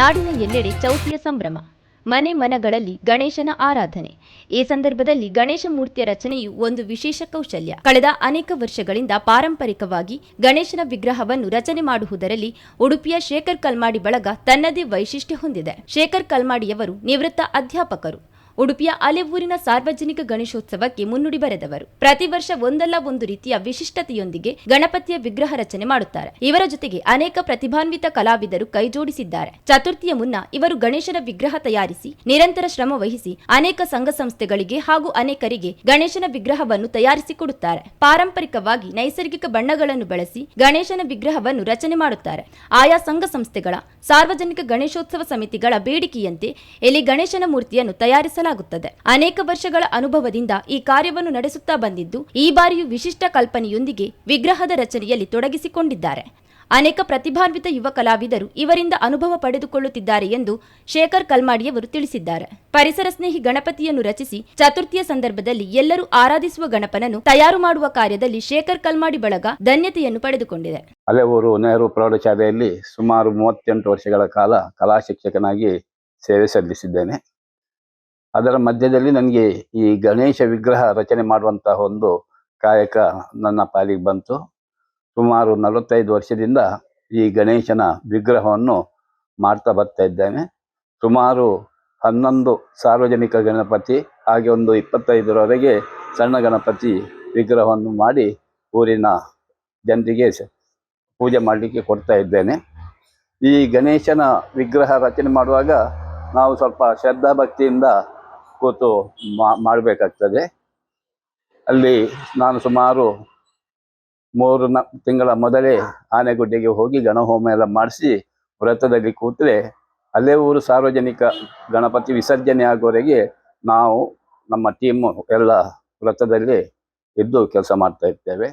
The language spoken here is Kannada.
ನಾಡಿನ ಎಲ್ಲೆಡೆ ಚೌತಿಯ ಸಂಭ್ರಮ, ಮನೆ ಮನಗಳಲ್ಲಿ ಗಣೇಶನ ಆರಾಧನೆ. ಈ ಸಂದರ್ಭದಲ್ಲಿ ಗಣೇಶ ಮೂರ್ತಿಯ ರಚನೆಯು ಒಂದು ವಿಶೇಷ ಕೌಶಲ್ಯ. ಕಳೆದ ಅನೇಕ ವರ್ಷಗಳಿಂದ ಪಾರಂಪರಿಕವಾಗಿ ಗಣೇಶನ ವಿಗ್ರಹವನ್ನು ರಚನೆ ಮಾಡುವುದರಲ್ಲಿ ಉಡುಪಿಯ ಶೇಖರ್ ಕಲ್ಮಾಡಿ ಬಳಗ ತನ್ನದೇ ವೈಶಿಷ್ಟ್ಯ ಹೊಂದಿದೆ. ಶೇಖರ್ ಕಲ್ಮಾಡಿಯವರು ನಿವೃತ್ತ ಅಧ್ಯಾಪಕರು. ಉಡುಪಿಯ ಅಲೆವೂರಿನ ಸಾರ್ವಜನಿಕ ಗಣೇಶೋತ್ಸವಕ್ಕೆ ಮುನ್ನುಡಿ ಬರೆದವರು. ಪ್ರತಿ ವರ್ಷ ಒಂದಲ್ಲ ಒಂದು ರೀತಿಯ ವಿಶಿಷ್ಟತೆಯೊಂದಿಗೆ ಗಣಪತಿಯ ವಿಗ್ರಹ ರಚನೆ ಮಾಡುತ್ತಾರೆ. ಇವರ ಜೊತೆಗೆ ಅನೇಕ ಪ್ರತಿಭಾನ್ವಿತ ಕಲಾವಿದರು ಕೈಜೋಡಿಸಿದ್ದಾರೆ ಚತುರ್ಥಿಯ ಮುನ್ನ ಇವರು ಗಣೇಶನ ವಿಗ್ರಹ ತಯಾರಿಸಿ, ನಿರಂತರ ಶ್ರಮ ವಹಿಸಿ ಅನೇಕ ಸಂಘ ಸಂಸ್ಥೆಗಳಿಗೆ ಹಾಗೂ ಅನೇಕರಿಗೆ ಗಣೇಶನ ವಿಗ್ರಹವನ್ನು ತಯಾರಿಸಿಕೊಡುತ್ತಾರೆ ಪಾರಂಪರಿಕವಾಗಿ ನೈಸರ್ಗಿಕ ಬಣ್ಣಗಳನ್ನು ಬಳಸಿ ಗಣೇಶನ ವಿಗ್ರಹವನ್ನು ರಚನೆ ಮಾಡುತ್ತಾರೆ. ಆಯಾ ಸಂಘ ಸಂಸ್ಥೆಗಳ ಸಾರ್ವಜನಿಕ ಗಣೇಶೋತ್ಸವ ಸಮಿತಿಗಳ ಬೇಡಿಕೆಯಂತೆ ಇಲ್ಲಿ ಗಣೇಶನ ಮೂರ್ತಿಯನ್ನು ತಯಾರಿಸಲಾಗುತ್ತದೆ ಅನೇಕ ವರ್ಷಗಳ ಅನುಭವದಿಂದ ಈ ಕಾರ್ಯವನ್ನು ನಡೆಸುತ್ತಾ ಬಂದಿದ್ದು, ಈ ಬಾರಿಯೂ ವಿಶಿಷ್ಟ ಕಲ್ಪನೆಯೊಂದಿಗೆ ವಿಗ್ರಹದ ರಚನೆಯಲ್ಲಿ ತೊಡಗಿಸಿಕೊಂಡಿದ್ದಾರೆ. ಅನೇಕ ಪ್ರತಿಭಾನ್ವಿತ ಯುವ ಕಲಾವಿದರು ಇವರಿಂದ ಅನುಭವ ಪಡೆದುಕೊಳ್ಳುತ್ತಿದ್ದಾರೆ ಎಂದು ಶೇಖರ್ ಕಲ್ಮಾಡಿಯವರು ತಿಳಿಸಿದ್ದಾರೆ. ಪರಿಸರ ಸ್ನೇಹಿ ಗಣಪತಿಯನ್ನು ರಚಿಸಿ ಚತುರ್ಥಿಯ ಸಂದರ್ಭದಲ್ಲಿ ಎಲ್ಲರೂ ಆರಾಧಿಸುವ ಗಣಪನನ್ನು ತಯಾರು ಮಾಡುವ ಕಾರ್ಯದಲ್ಲಿ ಶೇಖರ್ ಕಲ್ಮಾಡಿ ಬಳಗ ಧನ್ಯತೆಯನ್ನು ಪಡೆದುಕೊಂಡಿದೆ. ಅಲೆವೂರು ನೆಹರು ಪ್ರೌಢಶಾಲೆಯಲ್ಲಿ ಸುಮಾರು ಮೂವತ್ತೆಂಟು ವರ್ಷಗಳ ಕಾಲ ಕಲಾ ಶಿಕ್ಷಕನಾಗಿ ಸೇವೆ ಸಲ್ಲಿಸಿದ್ದೇನೆ. ಅದರ ಮಧ್ಯದಲ್ಲಿ ನನಗೆ ಈ ಗಣೇಶ ವಿಗ್ರಹ ರಚನೆ ಮಾಡುವಂತಹ ಒಂದು ಕಾಯಕ ನನ್ನ ಪಾಲಿಗೆ ಬಂತು. ಸುಮಾರು ನಲವತ್ತೈದು ವರ್ಷದಿಂದ ಈ ಗಣೇಶನ ವಿಗ್ರಹವನ್ನು ಮಾಡ್ತಾ ಬರ್ತಾ ಇದ್ದೇನೆ. ಸುಮಾರು ಹನ್ನೊಂದು ಸಾರ್ವಜನಿಕ ಗಣಪತಿ, ಹಾಗೆ ಒಂದು ಇಪ್ಪತ್ತೈದರವರೆಗೆ ಸಣ್ಣ ಗಣಪತಿ ವಿಗ್ರಹವನ್ನು ಮಾಡಿ ಊರಿನ ಜನರಿಗೆ ಪೂಜೆ ಮಾಡಲಿಕ್ಕೆ ಕೊಡ್ತಾ ಇದ್ದೇನೆ. ಈ ಗಣೇಶನ ವಿಗ್ರಹ ರಚನೆ ಮಾಡುವಾಗ ನಾವು ಸ್ವಲ್ಪ ಶ್ರದ್ಧಾ ಭಕ್ತಿಯಿಂದ ಕೂತು ಮಾಡಬೇಕಾಗ್ತದೆ. ಅಲ್ಲಿ ನಾನು ಸುಮಾರು ಮೂರು ನ, ತಿಂಗಳ ಮೊದಲೇ ಆನೆಗುಡ್ಡೆಗೆ ಹೋಗಿ ಗಣಹೋಮ ಎಲ್ಲ ಮಾಡಿಸಿ ವ್ರತದಲ್ಲಿ ಕೂತರೆ ಅಲ್ಲೇ ಊರು ಸಾರ್ವಜನಿಕ ಗಣಪತಿ ವಿಸರ್ಜನೆ ಆಗೋವರೆಗೆ ನಾವು ನಮ್ಮ ಟೀಮು ಎಲ್ಲ ವ್ರತದಲ್ಲಿ ಇದ್ದು ಕೆಲಸ ಮಾಡ್ತಾ ಇರ್ತೇವೆ.